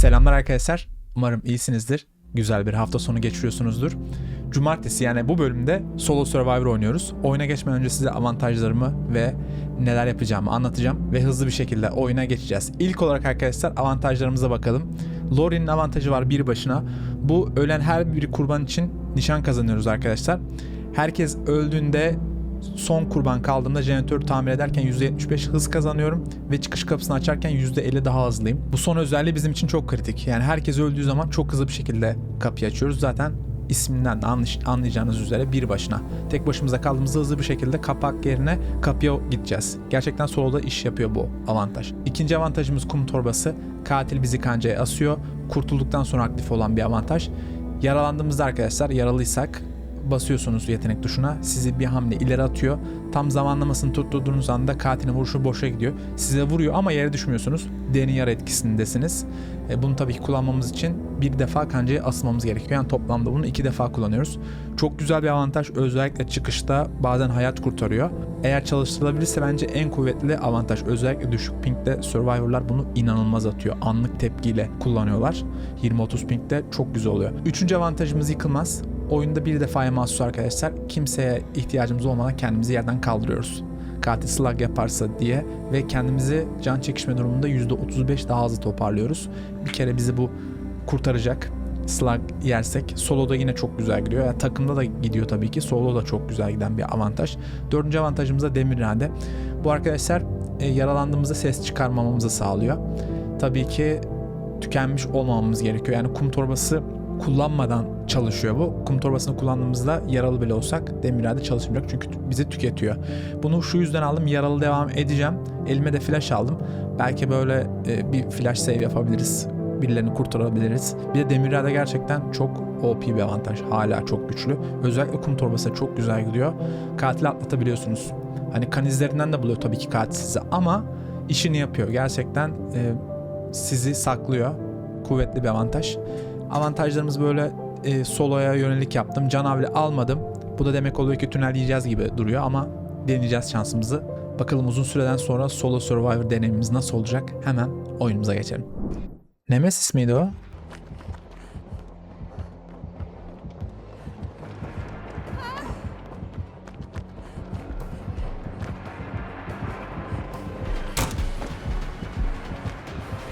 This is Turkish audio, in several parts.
Selamlar arkadaşlar. Umarım iyisinizdir. Güzel bir hafta sonu geçiriyorsunuzdur. Cumartesi yani bu bölümde Solo Survivor oynuyoruz. Oyuna geçmeden önce size avantajlarımı ve neler yapacağımı anlatacağım ve hızlı bir şekilde oyuna geçeceğiz. İlk olarak arkadaşlar avantajlarımıza bakalım. Lori'nin avantajı var bir başına. Bu ölen her bir kurban için nişan kazanıyoruz arkadaşlar. Herkes öldüğünde son kurban kaldığımda jeneratörü tamir ederken %75 hız kazanıyorum ve çıkış kapısını açarken %50 daha hızlıyım. Bu son özelliği bizim için çok kritik. Yani herkes öldüğü zaman çok hızlı bir şekilde kapıyı açıyoruz. Zaten isminden de anlay- anlayacağınız üzere bir başına. Tek başımıza kaldığımızda hızlı bir şekilde kapak yerine kapıya gideceğiz. Gerçekten soloda iş yapıyor bu avantaj. İkinci avantajımız kum torbası. Katil bizi kancaya asıyor. Kurtulduktan sonra aktif olan bir avantaj. Yaralandığımızda arkadaşlar yaralıysak basıyorsunuz yetenek tuşuna. Sizi bir hamle ileri atıyor. Tam zamanlamasını tutturduğunuz anda katilin vuruşu boşa gidiyor. Size vuruyor ama yere düşmüyorsunuz. Derin yara etkisindesiniz. E, bunu tabii ki kullanmamız için bir defa kancaya asmamız gerekiyor. Yani toplamda bunu iki defa kullanıyoruz. Çok güzel bir avantaj. Özellikle çıkışta bazen hayat kurtarıyor. Eğer çalıştırılabilirse bence en kuvvetli avantaj. Özellikle düşük pingde Survivor'lar bunu inanılmaz atıyor. Anlık tepkiyle kullanıyorlar. 20-30 pingde çok güzel oluyor. Üçüncü avantajımız yıkılmaz. Oyunda bir defaya mahsus arkadaşlar. Kimseye ihtiyacımız olmadan kendimizi yerden kaldırıyoruz. Katil slug yaparsa diye ve kendimizi can çekişme durumunda %35 daha hızlı toparlıyoruz. Bir kere bizi bu kurtaracak. Slug yersek. Solo'da yine çok güzel gidiyor. Yani takımda da gidiyor tabii ki. Solo da çok güzel giden bir avantaj. Dördüncü avantajımız da demir irade. Bu arkadaşlar e, yaralandığımızda ses çıkarmamamızı sağlıyor. Tabii ki tükenmiş olmamamız gerekiyor. Yani kum torbası kullanmadan çalışıyor bu. Kum torbasını kullandığımızda yaralı bile olsak demir irade çalışmayacak çünkü bizi tüketiyor. Bunu şu yüzden aldım. Yaralı devam edeceğim. Elime de flash aldım. Belki böyle e, bir flash save yapabiliriz. Birilerini kurtarabiliriz. Bir de demir irade gerçekten çok OP bir avantaj. Hala çok güçlü. Özellikle kum torbası çok güzel gidiyor. Katili atlatabiliyorsunuz. Hani kan izlerinden de buluyor tabii ki katil sizi ama işini yapıyor. Gerçekten e, sizi saklıyor. Kuvvetli bir avantaj. Avantajlarımız böyle e, soloya yönelik yaptım. Canavli almadım. Bu da demek oluyor ki tünel yiyeceğiz gibi duruyor ama deneyeceğiz şansımızı. Bakalım uzun süreden sonra solo survivor deneyimimiz nasıl olacak? Hemen oyunumuza geçelim. Nemesis miydi o?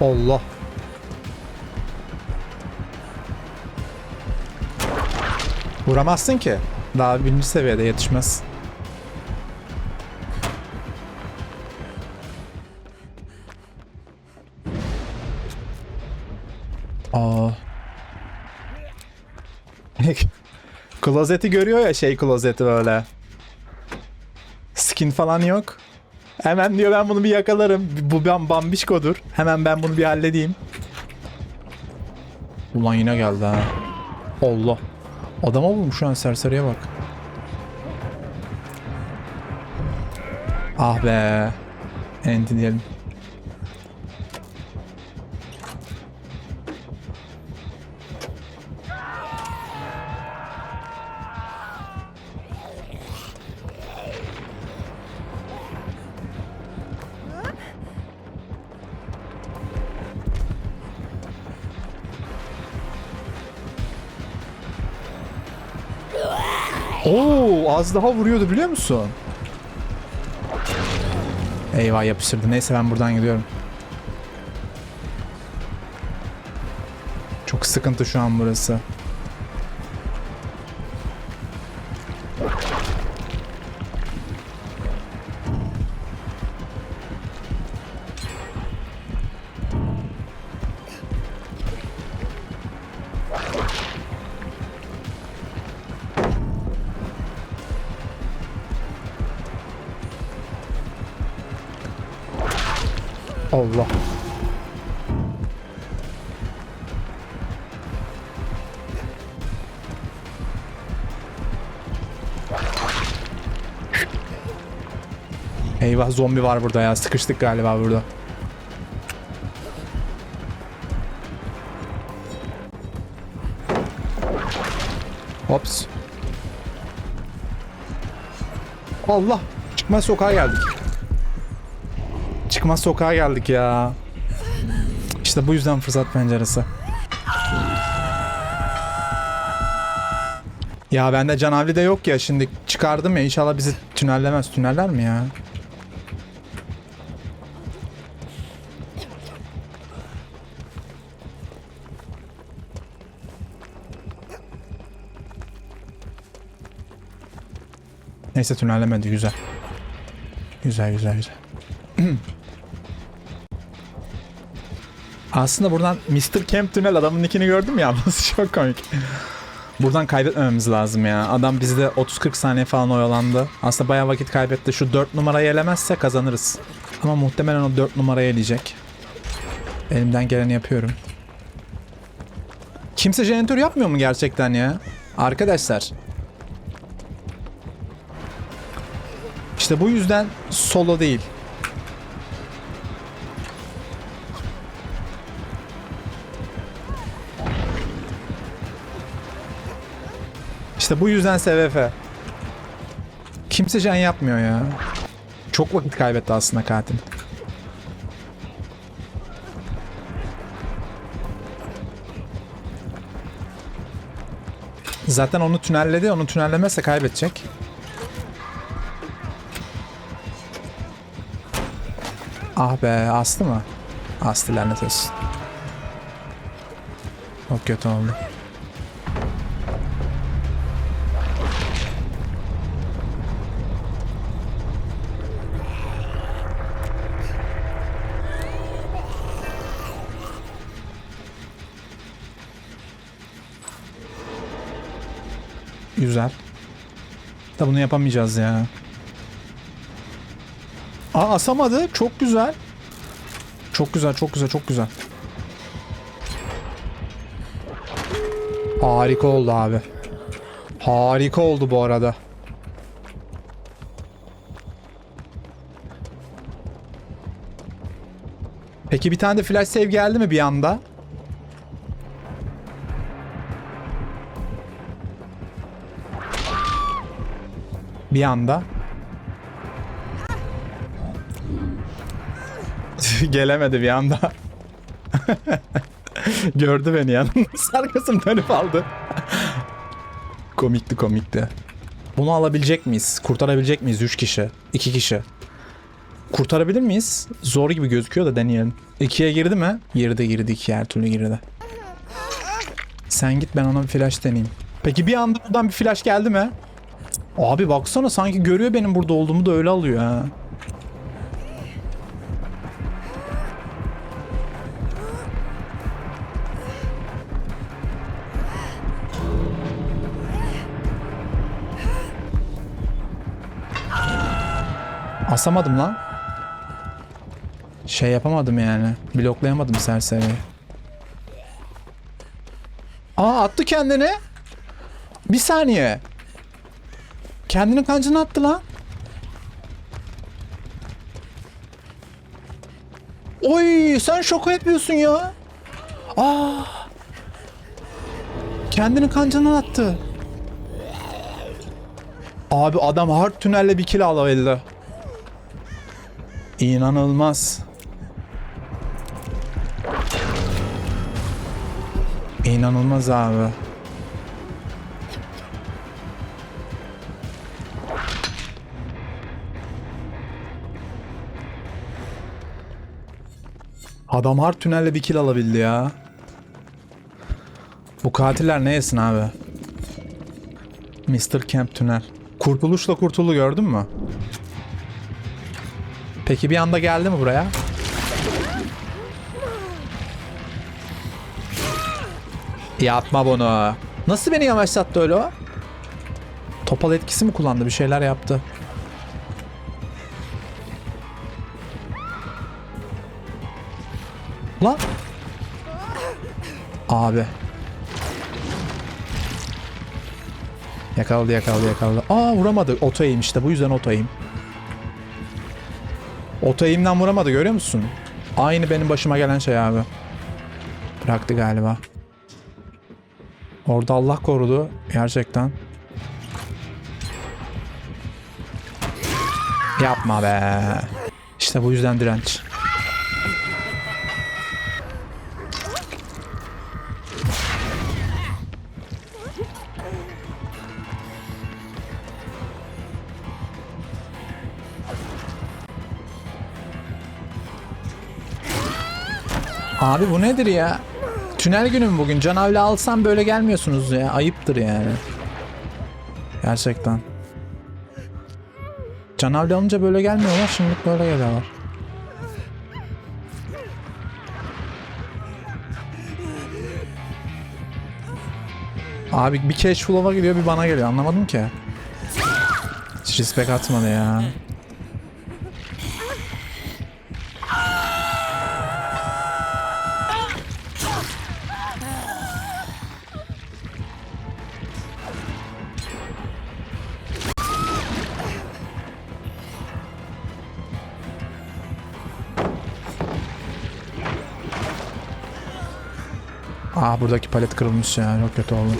Allah. Vuramazsın ki. Daha birinci seviyede yetişmez. Aa. Klozeti görüyor ya şey klozeti böyle. Skin falan yok. Hemen diyor ben bunu bir yakalarım. Bu ben bambişkodur. Hemen ben bunu bir halledeyim. Ulan yine geldi ha. Allah. Adama vurmuş an serseriye bak. Ah be. Enti diyelim. Az daha vuruyordu biliyor musun? Eyvah yapıştırdı. Neyse ben buradan gidiyorum. Çok sıkıntı şu an burası. Allah. Eyvah zombi var burada ya. Sıkıştık galiba burada. Hops. Allah. Çıkmaz sokağa geldik. Çıkmaz sokağa geldik ya. İşte bu yüzden fırsat penceresi. Ya bende canavli de yok ya şimdi çıkardım ya inşallah bizi tünellemez. Tüneller mi ya? Neyse tünellemedi güzel. Güzel güzel güzel. Aslında buradan Mr. Camp Tünel adamın nickini gördüm ya. Nasıl çok komik. Buradan kaybetmememiz lazım ya. Adam bizde 30-40 saniye falan oyalandı. Aslında bayağı vakit kaybetti. Şu 4 numarayı elemezse kazanırız. Ama muhtemelen o 4 numarayı eleyecek. Elimden geleni yapıyorum. Kimse jeneratör yapmıyor mu gerçekten ya? Arkadaşlar. İşte bu yüzden solo değil. İşte bu yüzden SVF. Kimse can yapmıyor ya. Çok vakit kaybetti aslında katil. Zaten onu tünelledi. Onu tünellemezse kaybedecek. Ah be astı mı? Astı lanet olsun. Çok kötü oldu. Güzel. Da bunu yapamayacağız ya. Aa asamadı. Çok güzel. Çok güzel, çok güzel, çok güzel. Harika oldu abi. Harika oldu bu arada. Peki bir tane de flash save geldi mi bir anda? Bir anda. Gelemedi bir anda. Gördü beni yalnız. Arkasını dönüp aldı. komikti komikti. Bunu alabilecek miyiz? Kurtarabilecek miyiz? 3 kişi. 2 kişi. Kurtarabilir miyiz? Zor gibi gözüküyor da deneyelim. 2'ye girdi mi? Girdi girdi 2'ye her türlü girdi. Sen git ben ona bir flash deneyeyim. Peki bir anda buradan bir flash geldi mi? Abi baksana sanki görüyor benim burada olduğumu da öyle alıyor ha. Asamadım lan. Şey yapamadım yani. Bloklayamadım serseri. Aa attı kendini. Bir saniye. Kendini kancına attı lan. Oy sen şoka yapıyorsun ya. Aa. Kendini kancana attı. Abi adam hard tünelle bir kill alabildi. İnanılmaz. İnanılmaz abi. Adam hard tünelle bir kill alabildi ya. Bu katiller ne yesin abi? Mr. Camp tünel. Kurtuluşla kurtulu gördün mü? Peki bir anda geldi mi buraya? Yapma bunu. Nasıl beni yavaşlattı öyle o? Topal etkisi mi kullandı? Bir şeyler yaptı. Lan. Abi. Yakaladı yakaladı yakaladı. Aa vuramadı. Oto eğim işte. Bu yüzden oto eğim. Oto eğimden vuramadı görüyor musun? Aynı benim başıma gelen şey abi. Bıraktı galiba. Orada Allah korudu. Gerçekten. Yapma be. İşte bu yüzden direnç. Abi bu nedir ya? Tünel günü mü bugün? Canavli alsam böyle gelmiyorsunuz ya. Ayıptır yani. Gerçekten. Canavli alınca böyle gelmiyorlar. Şimdi böyle geliyorlar. Abi bir cash flow'a geliyor bir bana geliyor. Anlamadım ki. Hiç respect atmadı ya. Buradaki palet kırılmış ya. Çok kötü oldu.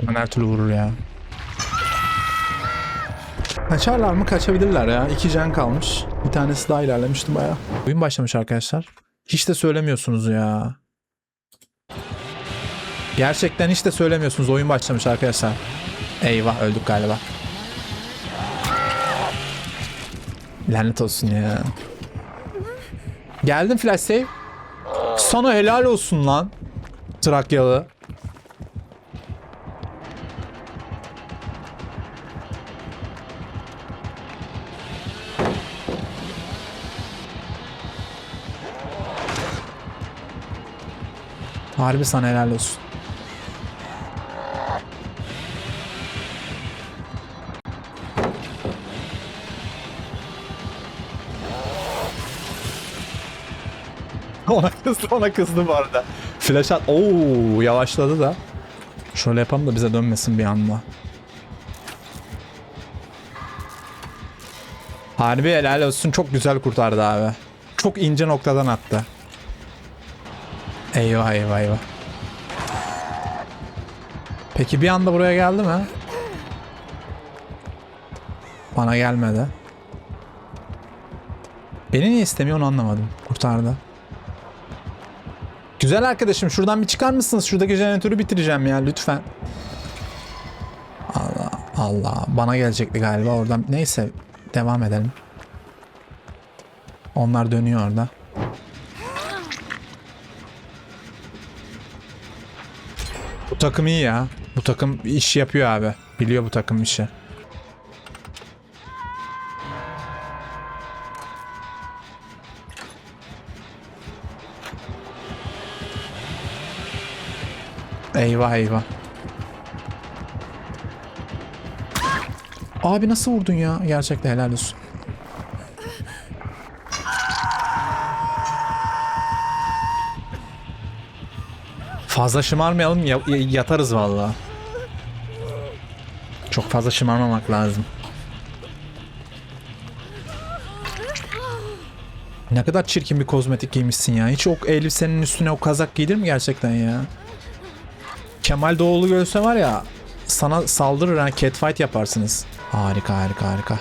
Hemen her türlü vurur ya. Kaçarlar mı? Kaçabilirler ya. İki can kalmış. Bir tanesi daha ilerlemişti baya. Oyun başlamış arkadaşlar. Hiç de söylemiyorsunuz ya. Gerçekten hiç de söylemiyorsunuz. Oyun başlamış arkadaşlar. Eyvah öldük galiba. Lanet olsun ya. Geldim flash save. Sana helal olsun lan. Trakyalı. Harbi sana helal olsun. ona kızdı ona kızdı bu arada. Flash at. Oo yavaşladı da. Şöyle yapalım da bize dönmesin bir anda. Harbi helal olsun çok güzel kurtardı abi. Çok ince noktadan attı. Eyvah eyvah eyvah. Peki bir anda buraya geldi mi? Bana gelmedi. Beni niye istemiyor onu anlamadım. Kurtardı. Güzel arkadaşım şuradan bir çıkar mısınız? Şuradaki jeneratörü bitireceğim ya lütfen. Allah Allah. Bana gelecekti galiba oradan. Neyse devam edelim. Onlar dönüyor orada. Takım iyi ya. Bu takım iş yapıyor abi. Biliyor bu takım işi. Eyvah eyvah. Abi nasıl vurdun ya? Gerçekten helal olsun. Fazla şımarmayalım ya- ya- yatarız valla. Çok fazla şımarmamak lazım. Ne kadar çirkin bir kozmetik giymişsin ya. Hiç o elbisenin üstüne o kazak giydir mi gerçekten ya? Kemal Doğulu görse var ya sana saldırır yani catfight yaparsınız. Harika harika harika.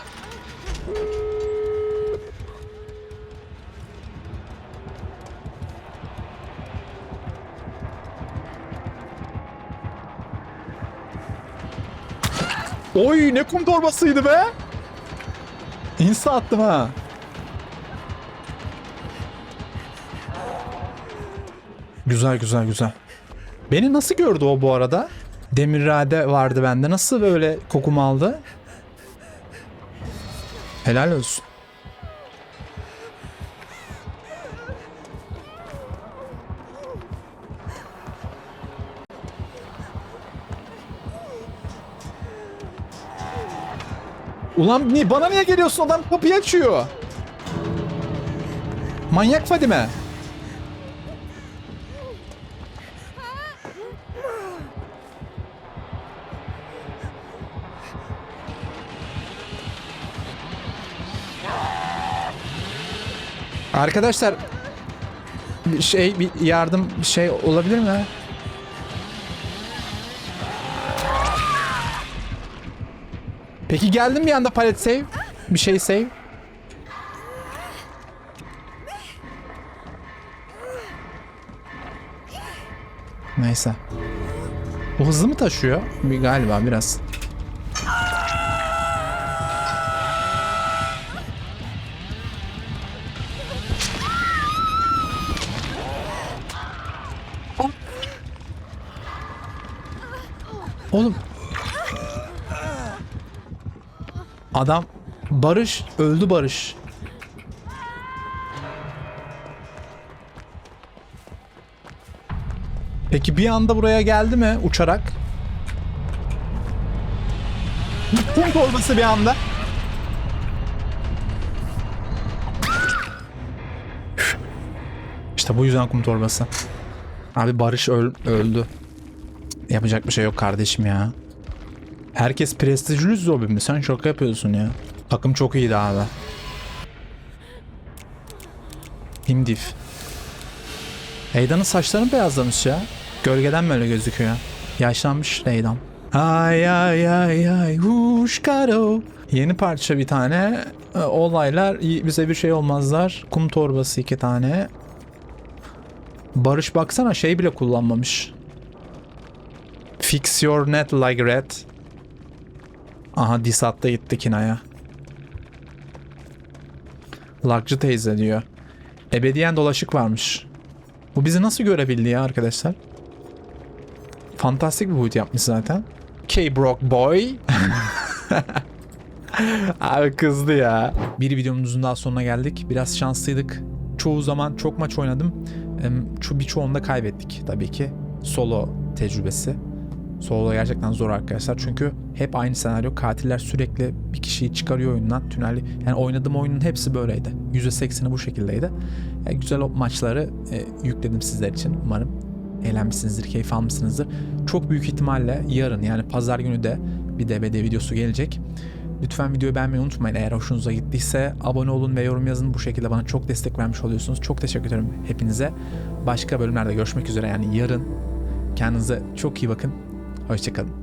Oy ne kum torbasıydı be. İnsa attım ha. Güzel güzel güzel. Beni nasıl gördü o bu arada? Demirrade vardı bende. Nasıl böyle kokumu aldı? Helal olsun. Ulan niye bana niye geliyorsun? Adam kapıyı açıyor. Manyak Fadime. Arkadaşlar şey bir yardım şey olabilir mi? Peki geldim bir anda palet save. Bir şey save. Neyse. Bu hızlı mı taşıyor? Bir galiba biraz. Oğlum Adam Barış öldü Barış. Peki bir anda buraya geldi mi uçarak? Kum torbası bir anda. İşte bu yüzden kum torbası. Abi Barış öl- öldü. Yapacak bir şey yok kardeşim ya. Herkes prestijli zombi mi? Sen şaka yapıyorsun ya. Takım çok iyiydi abi. Himdif. Heydan'ın saçlarını beyazlamış ya. Gölgeden böyle gözüküyor. Yaşlanmış Heydan. Ay ay ay ay huşkaro. Yeni parça bir tane. E, Olaylar bize bir şey olmazlar. Kum torbası iki tane. Barış baksana şey bile kullanmamış. Fix your net like red. Aha Disat'ta gitti Kina'ya. Lakcı teyze diyor. Ebediyen dolaşık varmış. Bu bizi nasıl görebildi ya arkadaşlar? Fantastik bir boyut yapmış zaten. K-Brock Boy. Abi kızdı ya. Bir videomuzun daha sonuna geldik. Biraz şanslıydık. Çoğu zaman çok maç oynadım. Em, Şu birçoğunu da kaybettik tabii ki. Solo tecrübesi. Solo gerçekten zor arkadaşlar. Çünkü hep aynı senaryo. Katiller sürekli bir kişiyi çıkarıyor oyundan. Tünelli. Yani oynadığım oyunun hepsi böyleydi. %80'i bu şekildeydi. E, güzel o maçları e, yükledim sizler için. Umarım eğlenmişsinizdir, keyif almışsınızdır. Çok büyük ihtimalle yarın yani pazar günü de bir DBD videosu gelecek. Lütfen videoyu beğenmeyi unutmayın. Eğer hoşunuza gittiyse abone olun ve yorum yazın. Bu şekilde bana çok destek vermiş oluyorsunuz. Çok teşekkür ederim hepinize. Başka bölümlerde görüşmek üzere yani yarın. Kendinize çok iyi bakın. Hoşçakalın.